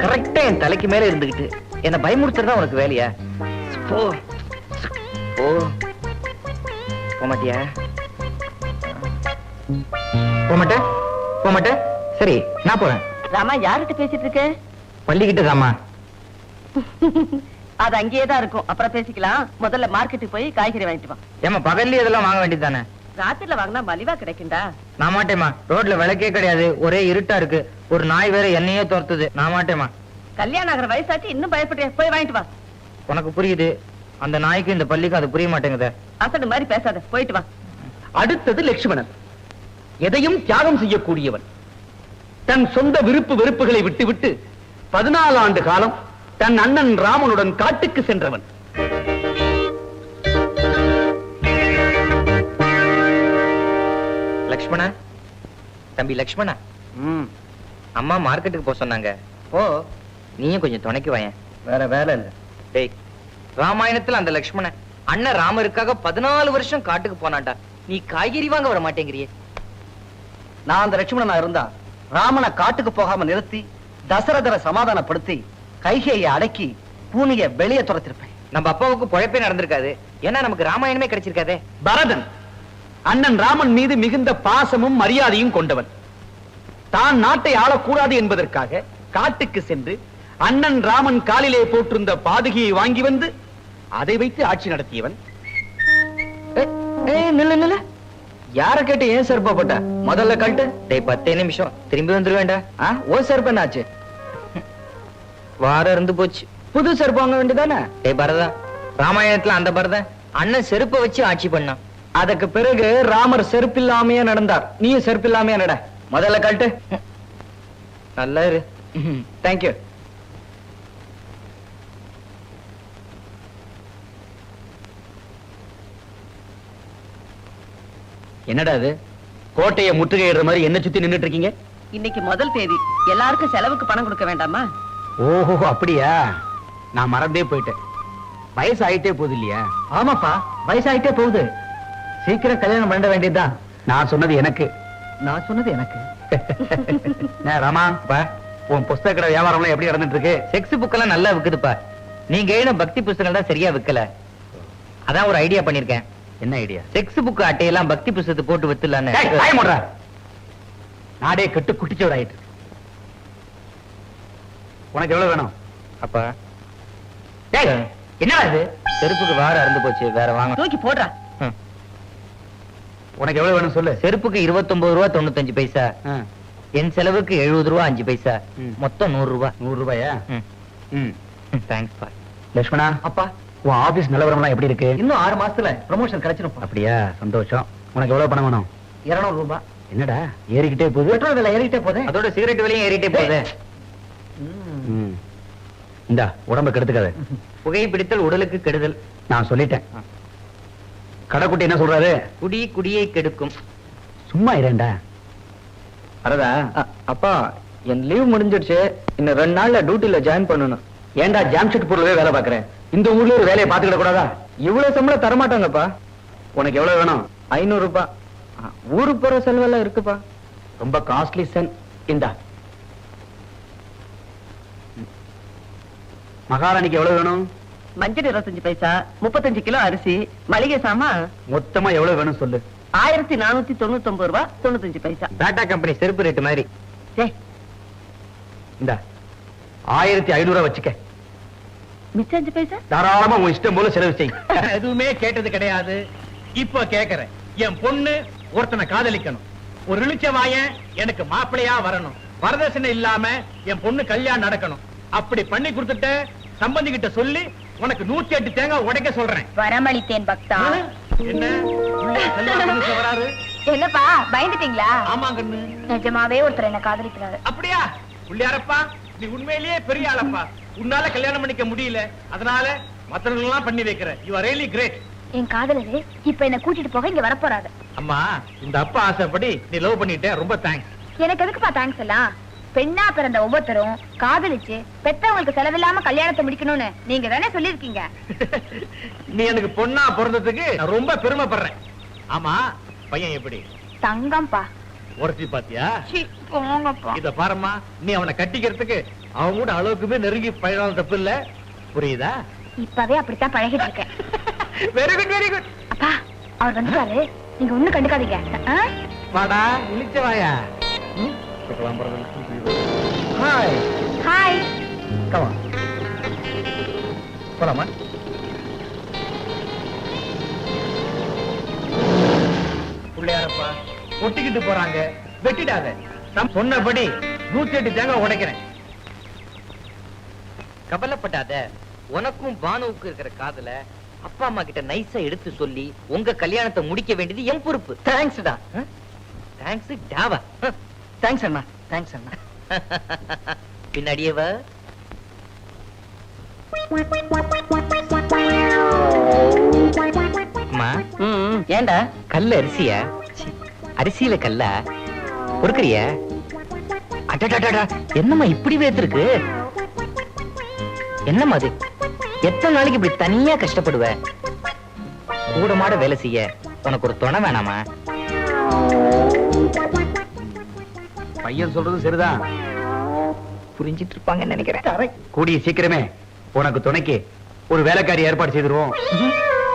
கரெக்டா என் தலைக்கு மேல இருந்துகிட்டு என்ன பயமுறுத்துறதா உனக்கு வேலையா? போ. போ. போக மாட்டியா? போக மாட்டேன் போக மாட்டேன் சரி நான் போறேன். ராமா யார்கிட்ட பேசிட்டு இருக்க? பள்ளிக்கிட்ட தாமா அது அங்கேயே தான் இருக்கும். அப்புறம் பேசிக்கலாம். முதல்ல மார்க்கெட்டுக்கு போய் காய்கறி வாங்கிட்டு வா. ஏமா பகல்ல இதெல்லாம் வாங்க வேண்டியது தானே ராத்திரில வாங்கினா மலிவா கிடைக்கும்டா. நான் மாட்டேம்மா. ரோட்ல விளக்கே கிடையாது. ஒரே இருட்டா இருக்கு. ஒரு நாய் வேற என்னையே துரத்துது. நான் மாட்டேம்மா. கல்யாணம் ஆகிற வயசாச்சு இன்னும் பயப்படுறிய? போய் வாங்கிட்டு வா. உனக்கு புரியுது. அந்த நாய்க்கு இந்த பள்ளிக்கு அது புரிய மாட்டேங்குதே. அசடு மாதிரி பேசாத. போயிட்டு வா. அடுத்தது லட்சுமணன். எதையும் தியாகம் செய்யக்கூடியவன். தன் சொந்த விருப்பு வெறுப்புகளை விட்டுவிட்டு பதினாலு ஆண்டு காலம் தன் அண்ணன் ராமனுடன் காட்டுக்கு சென்றவன். லக்ஷ்மணா? தம்பி லக்ஷ்மணா? அம்மா மார்க்கெட்டுக்கு போக சொன்னாங்க. ஓ நீயும் கொஞ்சம் துணைக்கு வாயேன். வேற வேலை இல்ல. டேய் ராமாயணத்துல அந்த லக்ஷ்மணன் அண்ணன் ராமருக்காக பதினாலு வருஷம் காட்டுக்கு போனான்டா. நீ காய்கறி வாங்க வர மாட்டேங்கிறியே. நான் அந்த லட்சுமணனா இருந்தா ராமனை காட்டுக்கு போகாம நிறுத்தி தசரதரை சமாதானப்படுத்தி கைகையை அடக்கி பூனிய வெளியே துரத்திருப்பேன். நம்ம அப்பாவுக்கு பொழைப்பே நடந்திருக்காது. ஏன்னா நமக்கு ராமாயணமே கிடைச்சிருக்காதே. பரதன் அண்ணன் ராமன் மீது மிகுந்த பாசமும் மரியாதையும் கொண்டவன். தான் நாட்டை ஆளக்கூடாது என்பதற்காக காட்டுக்கு சென்று அண்ணன் ராமன் காலிலே போட்டிருந்த பாதுகையை வாங்கி வந்து அதை வைத்து ஆட்சி நடத்தியவன். யார கேட்டு ஏன் செருப்பா போட்ட? முதல்ல கழட்டு. டேய் பத்தே நிமிஷம். திரும்பி வந்துருவேண்டா ஆ, ஓ செருப்பு என்னாச்சு வாரம் இருந்து போச்சு. புது செருப்பு வாங்க வேண்டியதானே? டேய் பரதா ராமாயணத்துல அந்த பரதன் அண்ணன் செருப்பை வச்சு ஆட்சி பண்ணான். அதுக்கு பிறகு ராமர் செருப்பில்லாமையே நடந்தார். நீயும் செருப்பில்லாமையே நட. முதல்ல கழட்டு. நல்லா இரு. தேங்க்யூ என்னடா இது கோட்டையை முற்றுகையிடுற மாதிரி என்ன சுத்தி நின்னுட்டு இருக்கீங்க? இன்னைக்கு முதல் தேதி. எல்லாருக்கும் செலவுக்கு பணம் கொடுக்க வேண்டாமா? ஓஹோ அப்படியா? நான் மறந்தே போயிட்டேன். வயசு ஆயிட்டே போகுது இல்லையா? ஆமாப்பா வயசு ஆயிட்டே போகுது. சீக்கிரம் கல்யாணம் பண்ண வேண்டியதுதான். நான் சொன்னது எனக்கு. நான் சொன்னது எனக்கு. ராமா பா உன் புஸ்தக கடை வியாபாரம்லாம் எப்படி நடந்துட்டு இருக்கு செக்ஸ் புக்கெல்லாம் நல்லா விக்குதுப்பா. நீங்க எழுதின பக்தி புஸ்தகங்கள் தான் சரியா விக்கல. அதான் ஒரு ஐடியா பண்ணிருக்கேன் என்ன ஐடியா செக்ஸ் புக் அட்டையெல்லாம் பக்தி புஸ்தகத்தை போட்டு வித்துலான்னு நாடே கெட்டு குட்டிச்சோடு ஆயிட்டு. உனக்கு எவ்வளவு வேணும்? அப்பா. டேய், என்னடா இது? செருப்புக்கு வாரம் அறுந்து போச்சு வேற வாங்க. தூக்கி போடுறா. உனக்கு எவ்வளவு வேணும் சொல்லு. செருப்புக்கு இருபத்தொன்பது ரூபா தொண்ணூத்தஞ்சு பைசா. என் செலவுக்கு எழுபது ரூபா அஞ்சு பைசா. மொத்தம் நூறு ரூபா. நூறு ரூபாயா? தேங்க்ஸ் பா. லட்சுமணா அப்பா. உன் ஆபீஸ் நிலவரம்லாம் எப்படி இருக்கு? இன்னும் ஆறு மாசத்துல ப்ரமோஷன் கிடைச்சிரும் அப்படியா? சந்தோஷம். உனக்கு எவ்வளவு பணம் வேணும்? இருநூறு ரூபாய் என்னடா? ஏறிக்கிட்டே போகுது? பெட்ரோல் விலை ஏறிக்கிட்டே போகுது. அதோட சிகரெட் விலையும் ஏறிட்டே போகுது. இந்த உடம்ப கெடுத்துக்காத. புகைப்பிடித்தல் உடலுக்கு கெடுதல். நான் சொல்லிட்டேன். கடைக்குட்டி என்ன சொல்றாரு? குடி குடியை கெடுக்கும். சும்மா இரண்டா? வரதா அப்பா என் லீவ் முடிஞ்சிடுச்சு. இன்னும் ரெண்டு நாள்ல டியூட்டில ஜாயின் பண்ணணும். ஏன்டா ஜாம்ஷெட் பொருளவே வேலை பாக்குறேன் இந்த ஊர்ல ஒரு வேலையை பாத்துக்கிட கூடாதா? இவ்வளவு சம்பளம் தரமாட்டாங்கப்பா. உனக்கு எவ்வளவு வேணும்? ஐநூறு ரூபாய் ஊருக்கு போற செலவெல்லாம் இருக்குப்பா. ரொம்ப காஸ்ட்லி சென் இந்தா மகாராணிக்கு எவ்வளவு வேணும்? மஞ்சள் இருபத்தஞ்சு பைசா முப்பத்தஞ்சு கிலோ அரிசி மளிகை சாமான். மொத்தமா எவ்வளவு வேணும் சொல்லு. ஆயிரத்தி நானூத்தி தொண்ணூத்தி ஒன்பது ரூபாய் தொண்ணூத்தஞ்சு பைசா. டாடா கம்பெனி செருப்பு ரேட்டு மாதிரி. இந்த ஆயிரத்தி ஐநூறு வச்சுக்க. மிச்சம் அஞ்சு பைசா? தாராளமா உன் இஷ்டம் போல செலவு செய். எதுவுமே கேட்டது கிடையாது. இப்ப கேக்குறேன். என் பொண்ணு ஒருத்தனை காதலிக்கணும். ஒரு இழுச்ச வாயன் எனக்கு மாப்பிள்ளையா வரணும். வரதட்சணை இல்லாம என் பொண்ணு கல்யாணம் நடக்கணும். அப்படி பண்ணி கொடுத்துட்டு சம்பந்தி கிட்ட சொல்லி உனக்கு நூத்தி எட்டு தேங்காய் உடைக்க சொல்றேன். வரமளித்தேன் பக்தா. என்ன? வராரு? என்னப்பா பயந்துட்டீங்களா? ஆமாங்கன்னு நிஜமாவே ஒருத்தர் என்ன காதலிக்கிறாரு. அப்படியா? புள்ளியாரப்பா நீ உண்மையிலேயே பெரிய ஆளப்பா. உன்னால கல்யாணம் பண்ணிக்க முடியல. அதனால மத்தவங்க எல்லாம் பண்ணி வைக்கிற. யூ ஆர் ரியலி கிரேட் என் காதலரு இப்ப என்ன கூட்டிட்டு போக இங்க வரப்போறாரு. அம்மா இந்த அப்பா ஆசைப்படி நீ லவ் பண்ணிட்ட ரொம்ப தேங்க்ஸ் எனக்கு எதுக்குப்பா தேங்க்ஸ் எல்லாம்? பெண்ணா பிறந்த ஒவ்வொருத்தரும் காதலிச்சு பெத்தவங்களுக்கு செலவில்லாம கல்யாணத்தை முடிக்கணும்னு நீங்க தானே சொல்லிருக்கீங்க நீ எனக்கு பொண்ணா பிறந்ததுக்கு ரொம்ப பெருமைப்படுறேன். ஆமா பையன் எப்படி? தங்கம்பா உரசி பாத்தியா? போங்கப்பா. இத பாரும்மா நீ அவனை கட்டிக்கிறதுக்கு அவன் கூட அளவுக்குமே நெருங்கி பழகாத தப்பு இல்ல. புரியுதா? இப்பவே அப்படித்தான் பழகிட்டு இருக்கேன். வெரி குட் வெரி குட் அப்பா அவர் வந்துட்டாரு. நீங்க ஒண்ணு கண்டுக்காதீங்க? வாடா இழிச்ச வாயா ஹாய் ஹாய் கமா போலாமா பிள்ளையாரப்பா ஒட்டிக்கிட்டு போறாங்க. வெட்டிடாத. நான் சொன்னபடி நூத்தி எட்டு தேங்காய் உடைக்கிறேன். கவலைப்படாத. உனக்கும் பானுவுக்கு இருக்கிற காதல அப்பா அம்மா கிட்ட நைஸா எடுத்து சொல்லி உங்க கல்யாணத்தை முடிக்க வேண்டியது என் பொறுப்பு. தேங்க்ஸ்டா தேங்க்ஸ் டாவா. தேங்க்ஸ் அண்ணா. தேங்க்ஸ் அண்ணா. பின்னாடியே வா ஏன்டா? கல்ல அரிசியா? அரிசியில கல்லா? பொறுக்கறியா? அடடடடா என்னம்மா இப்படி வேத்திருக்கு என்னம்மா அது? எத்தனை நாளைக்கு இப்படி தனியா கஷ்டப்படுவ? கூட மாட வேலை செய்ய. உனக்கு ஒரு துணை வேணாமா? பையன் சொல்றது சரிதான். புரிஞ்சிட்டு இருப்பாங்கன்னு நினைக்கிறேன் கூடிய சீக்கிரமே உனக்கு துணைக்கு ஒரு வேலைக்காரி ஏற்பாடு செய்திருவோம்.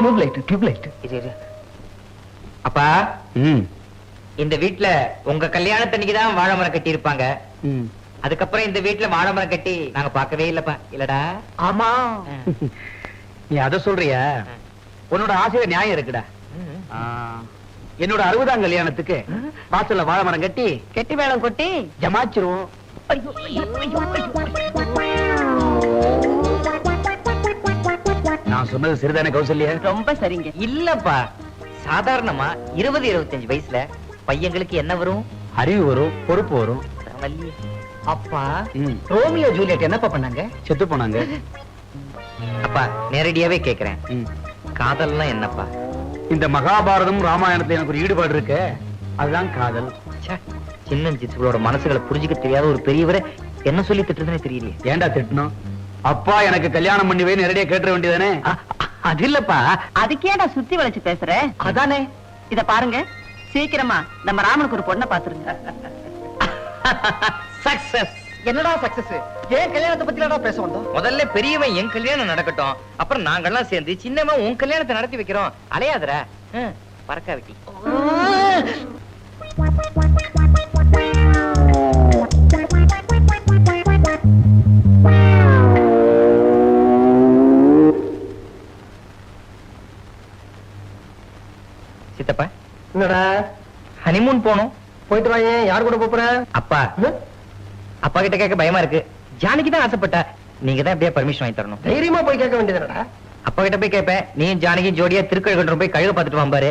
Tubelight tubelight. அப்பா ம். இந்த வீட்ல உங்க கல்யாணத்தன்னைக்கு தான் வாழை மரம் கட்டி இருப்பாங்க ம். அதுக்கப்புறம் இந்த வீட்ல வாழை மரம் கட்டி நாங்க பார்க்கவே இல்லப்பா. இல்லடா. ஆமா. நீ அத சொல்றியா? உன்னோட ஆசையில நியாயம் இருக்குடா. ம். ஆ, என்னோட அறுபதாம் கல்யாணத்துக்கு வாசல்ல வாழை மரம் கட்டி கெட்டி மேளம் கொட்டி ஜமாச்சிருவோம். நான் சொன்னது சரிதானே கௌசல்யா? ரொம்ப சரிங்க. இல்லப்பா. சாதாரணமா இருபது இருபத்தஞ்சு வயசுல பையங்களுக்கு என்ன வரும்? அறிவு வரும் பொறுப்பு வரும். அப்பா. ரோமியோ ஜூலியட் என்னப்பா பண்ணாங்க? செத்து போனாங்க. அப்பா நேரடியாவே கேக்குறேன். ம். காதல்னா என்னப்பா? இந்த மகாபாரதம் ராமாயணத்துல எனக்கு ஒரு ஈடுபாடு இருக்கு. அதுதான் காதல். சின்ன சிசுகளோட மனசுகளை புரிஞ்சுக்க தெரியாத ஒரு பெரியவரை என்ன சொல்லி திட்டுறதுனே தெரியலையே. ஏன்டா திட்டணும்? அப்பா எனக்கு கல்யாணம் பண்ணி நேரடியா கேட்டுற வேண்டியதானே? அது இல்லப்பா. அதுக்கேடா சுத்தி வளைச்சு பேசுற? அதானே. இத பாருங்க. சீக்கிரமா நம்ம ராமனுக்கு ஒரு பொண்ணை பாத்துருங்க சக்சஸ் என்னடா சக்சஸ் ஏன் கல்யாணத்தை பத்தி பேச வந்தோம். முதல்ல பெரியவன் என் கல்யாணம் நடக்கட்டும். அப்புறம் நாங்கெல்லாம் சேர்ந்து சின்னவன் உன் கல்யாணத்தை நடத்தி வைக்கிறோம். அலையாதரா பறக்கா வெட்டி. சித்தப்பா என்னடா? ஹனிமூன் போனோம். போயிட்டு வாங்க யார் கூட போற? அப்பா. அப்பா கிட்ட கேட்க பயமா இருக்கு. ஜானகி தான் ஆசைப்பட்டா நீங்க தான் எப்படியா பர்மிஷன் வாங்கி தரணும்? தைரியமா போய் கேட்க வேண்டியதுடா. அப்பா கிட்ட போய் கேட்பேன். நீ ஜானகி ஜோடியா திருக்கழுகன்ற போய் கழுக பார்த்துட்டு வாம்பாரு.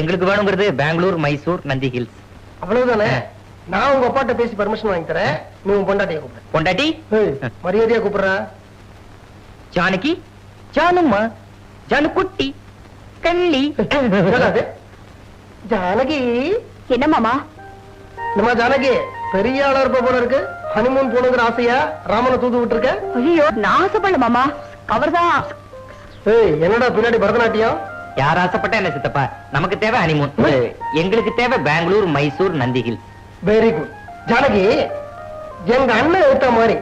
எங்களுக்கு வேணுங்கிறது பெங்களூர் மைசூர் நந்தி ஹில்ஸ். அவ்வளவுதானே? நான் உங்க அப்பாட்ட பேசி பர்மிஷன் வாங்கி தரேன். நீ உன் பொண்டாட்டிய கூப்பிடு. பொண்டாட்டி? மரியாதையா கூப்பிடுறா. ஜானகி? ஜானும்மா? ஜானு குட்டி கள்ளி? ஜானகி? என்ன மாமா? நம்ம ஜானகி? பெரிய ஆளா இருப்ப போல இருக்கு. ஹனிமூன் போகணுங்கிற ஆசையா ராமனை தூது விட்டுருக்க? ஐயோ நான் ஆசைப்படல மாமா. அவர்தான். ஏய் என்னடா பின்னாடி பரதநாட்டியம்? யார் ஆசைப்பட்டா என்ன சித்தப்பா? நமக்கு தேவை ஹனிமூன் எங்களுக்கு தேவை Bangalore Mysore Nandi hills very good Janaki எங்க அண்ணன் எடுத்த மாதிரி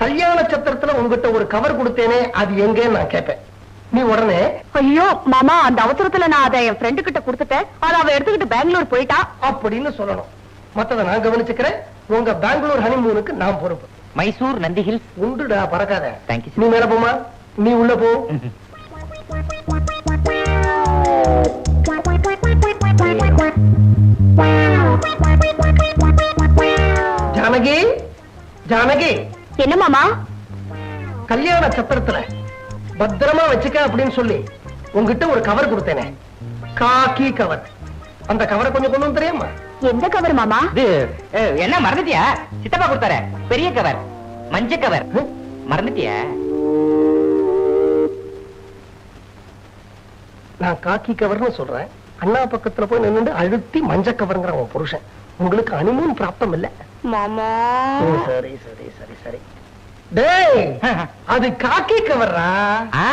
கல்யாண சத்திரத்துல உங்ககிட்ட ஒரு கவர் கொடுத்தேனே அது எங்கன்னு நான் கேட்பேன். நீ உடனே ஐயோ மாமா அந்த அவசரத்துல நான் அதை என் ஃப்ரெண்டு கிட்ட கொடுத்துட்டேன். அதை அவ எடுத்துக்கிட்டு பெங்களூர் போயிட்டா? அப்படின்னு சொல்லணும். மத்தத நான் கவனிச்சுக்கிறேன். உங்க பெங்களூர் ஹனிமூனுக்கு நான் பொறுப்பு. மைசூர் நந்தி ஹில்ஸ். உண்டுடா பறக்காத. தேங்க்யூ நீ மேல போமா நீ உள்ள போ. ஜானகி ஜானகி. என்ன மாமா? கல்யாண சத்திரத்துல பத்திரமா வச்சுக்க அப்படின்னு சொல்லி உங்ககிட்ட ஒரு கவர் கொடுத்தேனே. காக்கி கவர் அந்த கவரை கொஞ்சம் கொண்டு வந்து தெரியுமா? எந்த கவர் மாமா? இது என்ன மறந்துட்டியா? சித்தப்பா கொடுத்தார. பெரிய கவர். மஞ்ச கவர். மறந்துட்டியா? நான் காக்கி கவர்னு சொல்றேன். அண்ணா பக்கத்துல போய் நின்னுட்டு அழுத்தி மஞ்ச கவருங்கிற உன் புருஷன். உங்களுக்கு அனிமூன் பிராப்தம் இல்ல. மாமா. சரி சரி சரி சரி. டேய் அது காக்கி கவர்றா ஆ,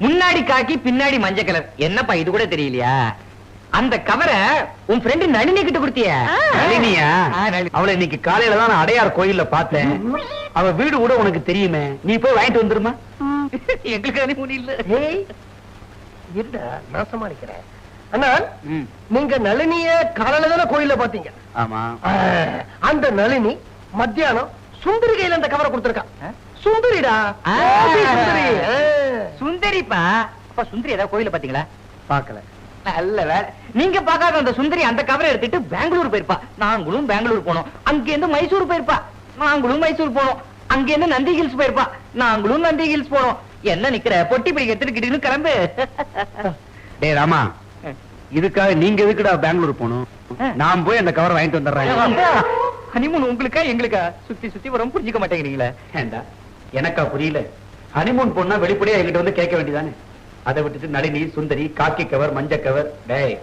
முன்னாடி காக்கி பின்னாடி மஞ்சள் கலர். என்னப்பா இது கூட தெரியலையா? அந்த கவரை உன் ஃப்ரெண்டு நளினி கிட்ட கொடுத்திய. நளினியா. அவளை இன்னைக்கு காலையில தான் அடையார் கோயில்ல பார்த்தேன். அவ வீடு கூட உனக்கு தெரியுமே. நீ போய் வாங்கிட்டு வந்துருமா? எங்களுக்கு அனுமதி இல்ல. இருடா நான் சமாளிக்கிறேன். அண்ணா நீங்க நளினிய காலையில தானே கோயில்ல பாத்தீங்க ஆமா. அந்த நளினி மத்தியானம் சுந்தரி கையில அந்த கவரை கொடுத்திருக்கா. சுந்தரிடா? சுந்தரி. சுந்தரிப்பா? அப்பா சுந்தரி ஏதாவது கோயில பாத்தீங்களா பாக்கல நல்ல வேலை நீங்க பார்க்காத அந்த சுந்தரி அந்த கவரை எடுத்துட்டு பெங்களூர் போயிருப்பா. நாங்களும் பெங்களூர் போனோம். அங்க இருந்து மைசூர் போயிருப்பா. நாங்களும் மைசூர் போனோம். அங்க இருந்து நந்தி ஹில்ஸ் போயிருப்பா. நாங்களும் நந்தி ஹில்ஸ் போனோம். என்ன நிக்கிற? பொட்டி பிடிக்க எடுத்துக்கிட்டு கிளம்பு. டேய் ராமா. இதுக்காக நீங்க எதுக்குடா பெங்களூர் போகணும்? நான் போய் அந்த கவர் வாங்கிட்டு வந்துடுறேன். ஹனிமூன் உங்களுக்கா எங்களுக்கா? சுத்தி சுத்தி வரும் புரிஞ்சுக்க மாட்டேங்கிறீங்களே. ஏண்டா? எனக்கா புரியல. ஹனிமூன் பொண்ணா வெளிப்படையா என்கிட்ட வந்து கேட்க வேண்டியதானே? அதை விட்டுட்டு நளினி சுந்தரி காக்கி கவர் மஞ்ச கவர். டேய்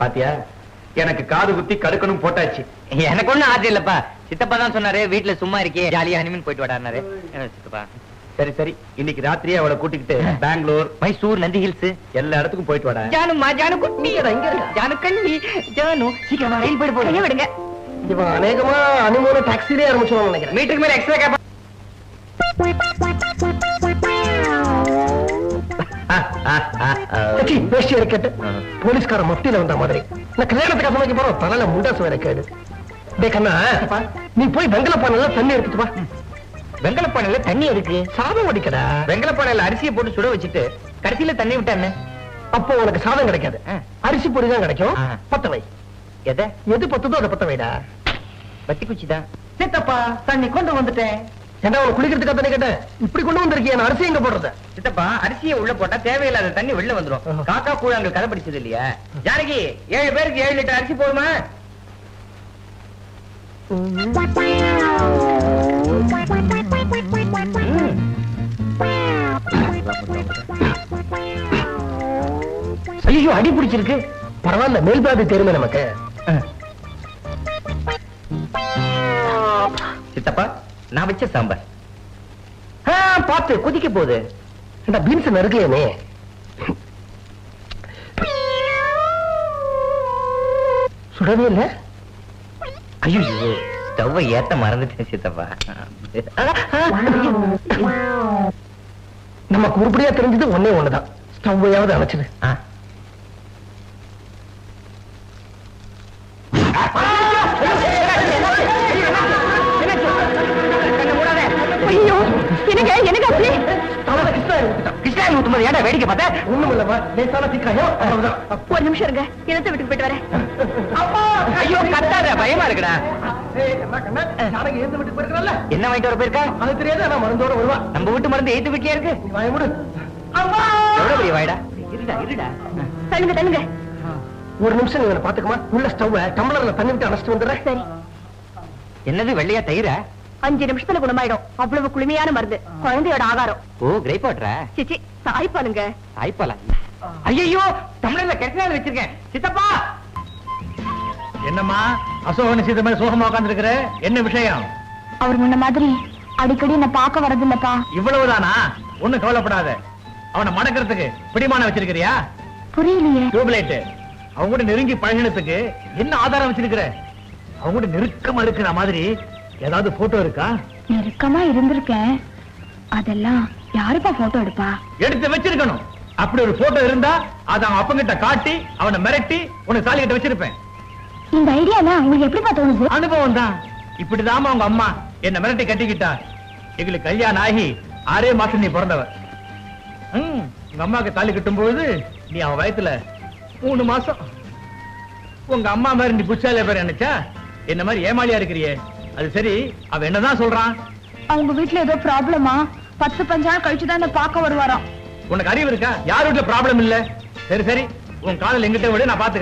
பாத்தியா? எனக்கு காது குத்தி கடுக்கணும் போட்டாச்சு. எனக்கு ஒண்ணும் ஆசை இல்லப்பா. சித்தப்பா தான் சொன்னாரு வீட்டுல சும்மா இருக்கே ஜாலியா ஹனிமூன் போயிட்டு வாடாரு சித்தப்பா. சரி சரி. இன்னைக்கு ராத்திரியே அவளை கூட்டிக்கிட்டு பெங்களூர் மைசூர் நந்தி ஹில்ஸ். எல்லா இடத்துக்கும் போயிட்டு வாடா. ஜானுமா ஜானு குட்டி ஜானு கண்ணி. ஜானு சீக்கிரமா ரயில் போயிட்டு போறீங்க விடுங்க இவன் அநேகமா அனிமூன டாக்ஸிலே ஆரம்பிச்சுவான்னு நினைக்கிறேன். மீட்டருக்கு மேல எக்ஸ்ட்ரா கேப்பா பேசி இருக்கட்டு போலீஸ்கார மத்தியில வந்த மாதிரி. நான் கல்யாணத்துக்கு சமைக்க போறோம் தலையில முண்டாசு வேற கேடு. டே கண்ணா நீ போய் வெங்கல பானையில தண்ணி எடுத்துட்டு வா. வெங்கல பானையில தண்ணி இருக்கு சாதம் வடிக்கடா. வெங்கல பானையில அரிசியை போட்டு சுட வச்சுட்டு கடைசியில தண்ணி விட்டானே அப்போ உனக்கு சாதம் கிடைக்காது. அரிசி பொடி தான் கிடைக்கும். பத்த வை. எதை? எது பத்துதோ அதை பத்த வைடா. பத்தி குச்சி தான் சித்தப்பா தண்ணி கொண்டு வந்துட்டேன். ஏண்டா உனக்கு குளிக்கிறதுக்காக தண்ணி கேட்டேன்? இப்படி கொண்டு வந்திருக்கிய? நான் அரிசி எங்க போடுறது? சித்தப்பா அரிசியை உள்ள போட்டா தேவையில்லாத தண்ணி வெளில வந்துரும். காக்கா கூழாங்க கதை படிச்சது இல்லையா? ஜானகி ஏழு பேருக்கு ஏழு லிட்டர் அரிசி போதுமா? ஐயோ அடி பிடிச்சிருக்கு. பரவாயில்ல மேல் பாதி தெரியுமே நமக்கு. சித்தப்பா நான் வச்ச சாம்பார். ஆ, பாத்து கொதிக்க போகுது. இந்த பீன்ஸ் நறுக்கலையே சுடவே இல்ல? ஐயோ ஸ்டவ்வை ஏத்த மறந்துட்டேன் சித்தப்பா. நமக்கு உருப்படியா தெரிஞ்சது ஒண்ணே ஒண்ணுதான். ஸ்டவ்வையாவது அணைச்சது ஊத்திட்டான் கிருஷ்ணாயி ஊத்தும்போது ஏன்டா வேடிக்கை பார்த்தா ஒண்ணும் இல்லம்மா லேசான ஒரு நிமிஷம் இருங்க. இனத்தை வீட்டுக்கு போயிட்டு வரேன்? ஐயோ கத்தாத பயமா இருக்குடா. என்ன வாங்கிட்டு வர போயிருக்கா? அது தெரியாது ஆனா மருந்தோட வருவா. நம்ம வீட்டு மருந்து எய்த்து வீட்லயே இருக்கு. வாய முடு. எவ்வளவு பெரிய வாய்டா? இருடா இருடா. தள்ளுங்க தள்ளுங்க. ஒரு நிமிஷம் இவனை பாத்துக்கமா உள்ள ஸ்டவ் டம்ளர்ல தண்ணி விட்டு அணைச்சிட்டு வந்துடுறேன். என்னது வெள்ளையா தயிரா? அஞ்சு நிமிஷத்துல குணமாயிடும். அவ்வளவு குளுமையான மருந்து. குழந்தையோட ஆகாரம். ஓ கிரேப் வாட்டரா? சிச்சி தாய்ப்பாலுங்க. தாய்ப்பாலா? ஐயோ தமிழ்ல கெட்டநாள் வச்சிருக்கேன். சித்தப்பா! என்னம்மா அசோகன் சீத மாதிரி சோகமா உட்கார்ந்து என்ன விஷயம்? அவர் முன்ன மாதிரி அடிக்கடி என்ன பார்க்க வரதில்லப்பா. இவ்வளவுதானா? ஒண்ணும் கவலைப்படாத. அவனை மடக்கிறதுக்கு பிடிமான வச்சிருக்கிறியா? புரியலையே. டியூப்லைட் அவங்க கூட நெருங்கி பழகினதுக்கு என்ன ஆதாரம் வச்சிருக்கிற? அவங்க கூட நெருக்கமா இருக்கிற மாதிரி ஏதாவது போட்டோ இருக்கா? நெருக்கமா இருந்திருக்கேன். அதெல்லாம் யாருப்பா போட்டோ எடுப்பா? எடுத்து வச்சிருக்கணும். அப்படி ஒரு போட்டோ இருந்தா அதை அவன் அப்பங்கிட்ட காட்டி அவனை மிரட்டி உனக்கு தாலி கிட்ட வச்சிருப்பேன். இந்த ஐடியாலாம் உங்களுக்கு எப்படிப்பா தோணுது? அனுபவம் தான். இப்படிதாம்மா உங்க அம்மா என்ன மிரட்டி கட்டிக்கிட்டா. எங்களுக்கு கல்யாணம் ஆகி ஆறே மாசம் நீ பிறந்தவ. உங்க அம்மாக்கு தாலி கட்டும் பொழுது நீ அவன் வயத்துல மூணு மாசம். உங்க அம்மா மாதிரி நீ புச்சாலே பேர் நினைச்சா என்ன மாதிரி ஏமாளியா இருக்கிறியே? அது சரி அவ என்னதான் சொல்றான்? அவங்க வீட்ல ஏதோ ப்ராப்ளமா? பத்து பஞ்சு நாள் கழிச்சு தான் பார்க்க வருவாராம். உனக்கு அறிவு இருக்கா? யார் வீட்டுல ப்ராப்ளம் இல்ல? சரி சரி. உன் காதல் எங்கிட்ட விட நான் பாத்து